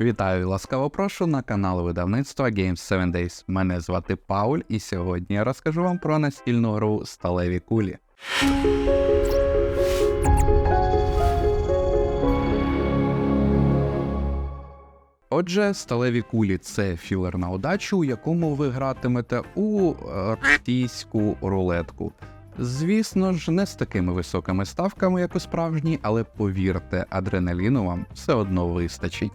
Вітаю і ласкаво прошу на канал видавництва Games 7 Days. Мене звати Пауль, і сьогодні я розкажу вам про настільну гру Сталеві кулі. Отже, сталеві кулі це філер на удачу, у якому ви гратимете у е, російську рулетку. Звісно ж, не з такими високими ставками, як у справжній, але повірте, адреналіну вам все одно вистачить.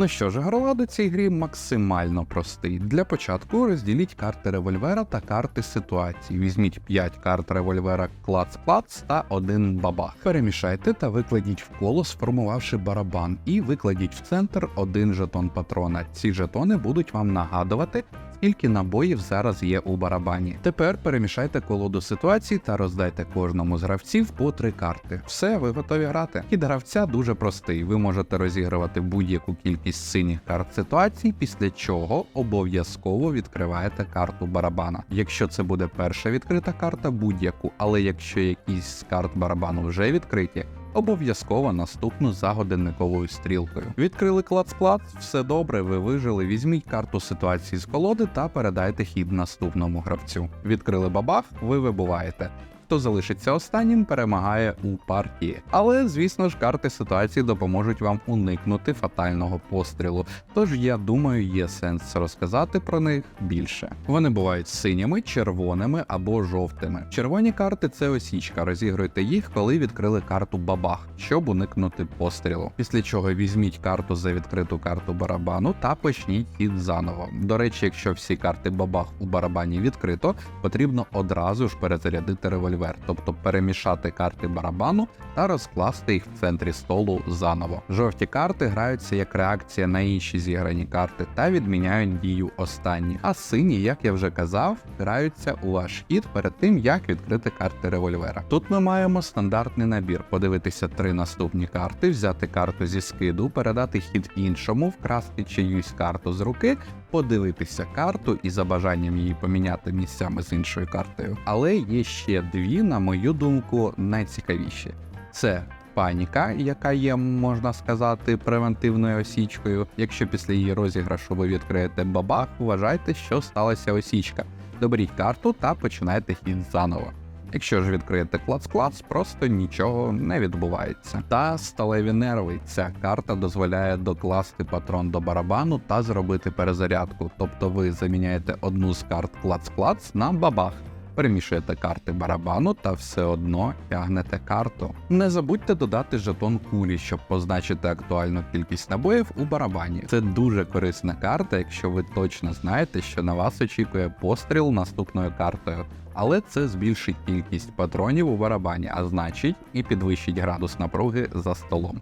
Ну що ж, гролад у цій грі максимально простий. Для початку розділіть карти револьвера та карти ситуації. Візьміть 5 карт револьвера клац-клац та один бабах. Перемішайте та викладіть в коло, сформувавши барабан, і викладіть в центр один жетон патрона. Ці жетони будуть вам нагадувати. Скільки набоїв зараз є у барабані. Тепер перемішайте колоду ситуацій та роздайте кожному з гравців по три карти. Все, ви готові грати. Хід гравця дуже простий. Ви можете розігрувати будь-яку кількість синіх карт ситуацій, після чого обов'язково відкриваєте карту барабана. Якщо це буде перша відкрита карта, будь-яку, але якщо якісь з карт барабану вже відкриті. Обов'язково наступну за годинниковою стрілкою. Відкрили клац-клац, все добре, ви вижили. Візьміть карту ситуації з колоди та передайте хід наступному гравцю. Відкрили бабах, ви вибуваєте. Хто залишиться останнім, перемагає у партії. Але, звісно ж, карти ситуації допоможуть вам уникнути фатального пострілу. Тож я думаю, є сенс розказати про них більше. Вони бувають синіми, червоними або жовтими. Червоні карти це осічка. Розігруйте їх, коли відкрили карту бабах, щоб уникнути пострілу. Після чого візьміть карту за відкриту карту барабану та почніть хід заново. До речі, якщо всі карти бабах у барабані відкрито, потрібно одразу ж перезарядити револьвер, тобто перемішати карти барабану та розкласти їх в центрі столу заново. Жовті карти граються як реакція на інші зіграні карти та відміняють дію останні. А сині, як я вже казав, граються у ваш хід перед тим, як відкрити карти револьвера. Тут ми маємо стандартний набір: подивитися три наступні карти, взяти карту зі скиду, передати хід іншому, вкрасти чиюсь карту з руки. Подивитися карту і за бажанням її поміняти місцями з іншою картою. Але є ще дві, на мою думку, найцікавіші. Це паніка, яка є, можна сказати, превентивною осічкою. Якщо після її розіграшу ви відкриєте бабах, вважайте, що сталася осічка. Доберіть карту та починайте хід заново. Якщо ж відкриєте клац-клац, просто нічого не відбувається. Та сталеві нерви. Ця карта дозволяє докласти патрон до барабану та зробити перезарядку. Тобто ви заміняєте одну з карт клац-клац на бабах. Перемішуєте карти барабану та все одно тягнете карту. Не забудьте додати жетон кулі, щоб позначити актуальну кількість набоїв у барабані. Це дуже корисна карта, якщо ви точно знаєте, що на вас очікує постріл наступною картою. Але це збільшить кількість патронів у барабані, а значить і підвищить градус напруги за столом.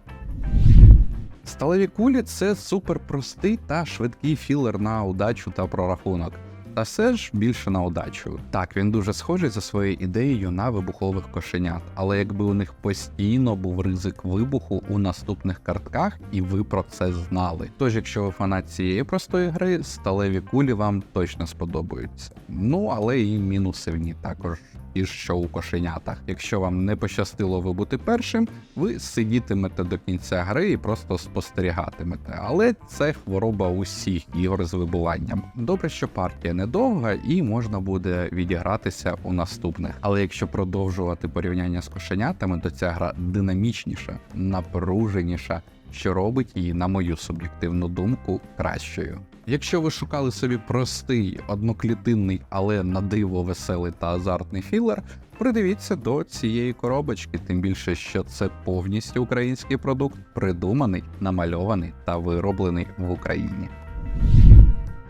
Сталеві кулі це супер простий та швидкий філер на удачу та прорахунок. Та все ж більше на удачу. Так, він дуже схожий за своєю ідеєю на вибухових кошенят, але якби у них постійно був ризик вибуху у наступних картках, і ви про це знали. Тож, якщо ви фанат цієї простої гри, сталеві кулі вам точно сподобаються. Ну але і мінуси в ній також. І що у кошенятах. Якщо вам не пощастило вибути першим, ви сидітимете до кінця гри і просто спостерігатимете. Але це хвороба усіх ігор з вибуванням. Добре, що партія недовга і можна буде відігратися у наступних. Але якщо продовжувати порівняння з кошенятами, то ця гра динамічніша, напруженіша, що робить її, на мою суб'єктивну думку, кращою. Якщо ви шукали собі простий, одноклітинний, але на диво веселий та азартний філер, придивіться до цієї коробочки, тим більше, що це повністю український продукт, придуманий, намальований та вироблений в Україні.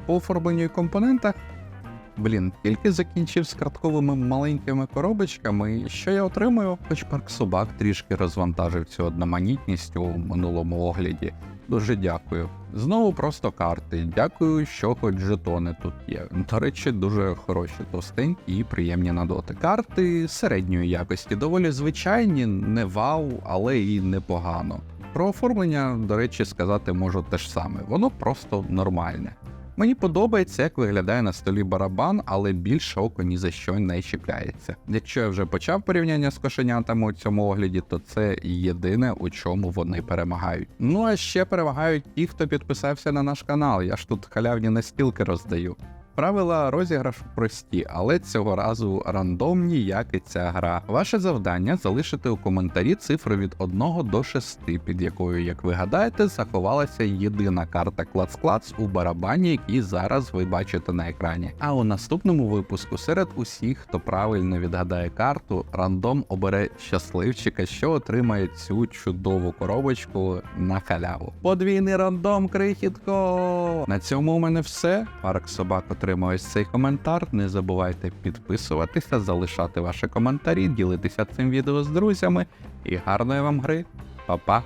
По оформленню і компонентах. Блін, тільки закінчив з картковими маленькими коробочками, і що я отримую? Хоч парк собак трішки розвантажив цю одноманітність у минулому огляді. Дуже дякую. Знову просто карти. Дякую, що хоч жетони тут є. До речі, дуже хороші, товстенькі і приємні на дотик. Карти середньої якості, доволі звичайні, не вау, але і непогано. Про оформлення, до речі, сказати можу те ж саме, воно просто нормальне. Мені подобається, як виглядає на столі барабан, але більше око ні за що не чіпляється. Якщо я вже почав порівняння з кошенятами у цьому огляді, то це єдине, у чому вони перемагають. Ну а ще перемагають ті, хто підписався на наш канал. Я ж тут халявні настілки роздаю. Правила розіграшу прості, але цього разу рандомні, як і ця гра. Ваше завдання залишити у коментарі цифру від 1 до 6, під якою, як ви гадаєте, заховалася єдина карта клац-клац у барабані, який зараз ви бачите на екрані. А у наступному випуску серед усіх, хто правильно відгадає карту, рандом обере щасливчика, що отримає цю чудову коробочку на халяву. Подвійний рандом, крихітко! На цьому у мене все. Парк собак ось цей коментар. Не забувайте підписуватися, залишати ваші коментарі, ділитися цим відео з друзями. І гарної вам гри. Па-па!